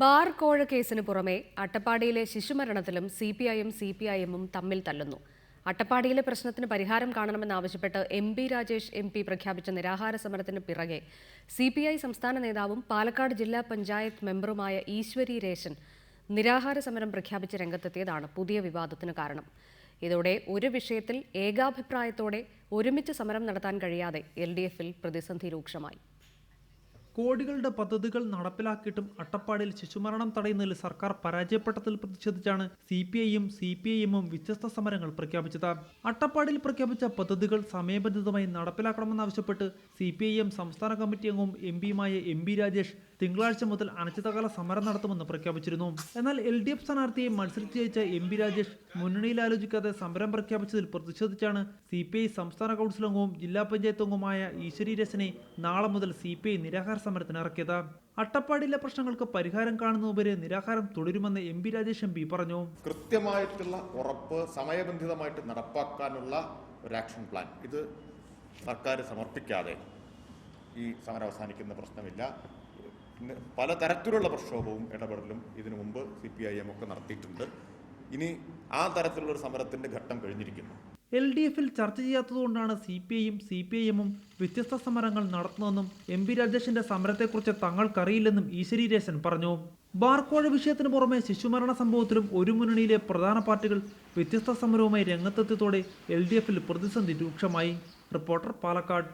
Bar കോഴ കേസിന് പുറമെ അട്ടപ്പാടിയിലെ ശിശുമരണത്തിലും സി പി ഐയും സി പി ഐ എമ്മും തമ്മിൽ തല്ലുന്നു. അട്ടപ്പാടിയിലെ പ്രശ്നത്തിന് പരിഹാരം കാണണമെന്നാവശ്യപ്പെട്ട് M P Rajesh M P പ്രഖ്യാപിച്ച നിരാഹാര സമരത്തിന് പിറകെ സി പി ഐ സംസ്ഥാന നേതാവും പാലക്കാട് ജില്ലാ പഞ്ചായത്ത് മെമ്പറുമായ ഈശ്വരി രേഷൻ നിരാഹാര സമരം പ്രഖ്യാപിച്ച രംഗത്തെത്തിയതാണ് പുതിയ വിവാദത്തിന് കാരണം. ഇതോടെ ഒരു വിഷയത്തിൽ ഏകാഭിപ്രായത്തോടെ ഒരുമിച്ച് സമരം നടത്താൻ കഴിയാതെ എൽ ഡി എഫിൽ പ്രതിസന്ധി രൂക്ഷമായി. കോടികളുടെ പദ്ധതികൾ നടപ്പിലാക്കിയിട്ടും അട്ടപ്പാടിയിൽ ശിശുമരണം തടയുന്നതിൽ സർക്കാർ പരാജയപ്പെട്ടതിൽ പ്രതിഷേധിച്ചാണ് സി പി ഐയും സി പി ഐ എമ്മും വ്യത്യസ്ത സമരങ്ങൾ പ്രഖ്യാപിച്ചത്. അട്ടപ്പാടിയിൽ പ്രഖ്യാപിച്ച പദ്ധതികൾ സമയബന്ധിതമായി നടപ്പിലാക്കണമെന്നാവശ്യപ്പെട്ട് സി പി ഐ എം സംസ്ഥാന കമ്മിറ്റി അംഗവും എം പിയുമായ എം ബി രാജേഷ് തിങ്കളാഴ്ച മുതൽ അനിശ്ചിതകാല സമരം നടത്തുമെന്ന് പ്രഖ്യാപിച്ചിരുന്നു. എന്നാൽ എൽ ഡി എഫ് സ്ഥാനാർത്ഥിയെ മത്സരിച്ച് ജയിച്ച എം പി രാജേഷ് മുന്നണിയിൽ ആലോചിക്കാതെ സമരം പ്രഖ്യാപിച്ചതിൽ പ്രതിഷേധിച്ചാണ് സി പി ഐ സംസ്ഥാന കൗൺസിൽ അംഗവും ജില്ലാ പഞ്ചായത്ത് അംഗവുമായ ഈശ്വരി രസനെ നാളെ മുതൽ സി പി ഐ നിരാഹാര സമരത്തിന് ഇറക്കിയത്. അട്ടപ്പാടിയിലെ പ്രശ്നങ്ങൾക്ക് പരിഹാരം കാണുന്നതുവരെ നിരാഹാരം തുടരുമെന്ന് M P Rajesh M P പറഞ്ഞു. കൃത്യമായിട്ടുള്ള ഉറപ്പ് സമയബന്ധിതമായിട്ട് നടപ്പാക്കാനുള്ള ഒരു ആക്ഷൻ പ്ലാൻ ഇത് സർക്കാർ സമർപ്പിക്കാതെ ഈ സമരം അവസാനിക്കുന്ന പ്രശ്നമില്ല. ഇന്ന് പലതരത്തിലുള്ള പ്രക്ഷോഭവും ഇടപെടലും ഇതിനു മുമ്പ് സി പി ഐ എം ഒക്കെ നടത്തിയിട്ടുണ്ട്. ഇനി ആ തരത്തിലുള്ള ഒരു സമരത്തിന്റെ ഘട്ടം കഴിഞ്ഞിരിക്കുന്നു. എൽ ഡി എഫിൽ ചർച്ച ചെയ്യാത്തതുകൊണ്ടാണ് സി പി ഐയും സി പി ഐ എമ്മും വ്യത്യസ്ത സമരങ്ങൾ നടത്തുന്നതെന്നും എം പി രാജേഷിന്റെ സമരത്തെക്കുറിച്ച് തങ്ങൾക്കറിയില്ലെന്നും ഈശ്വരി രേശൻ പറഞ്ഞു. ബാർക്കോഴ വിഷയത്തിന് പുറമെ ശിശുമരണ സംഭവത്തിലും ഒരു മുന്നണിയിലെ പ്രധാന പാർട്ടികൾ വ്യത്യസ്ത സമരവുമായി രംഗത്തെത്തിയതോടെ എൽ ഡി എഫിൽ പ്രതിസന്ധി രൂക്ഷമായി. റിപ്പോർട്ടർ പാലക്കാട്.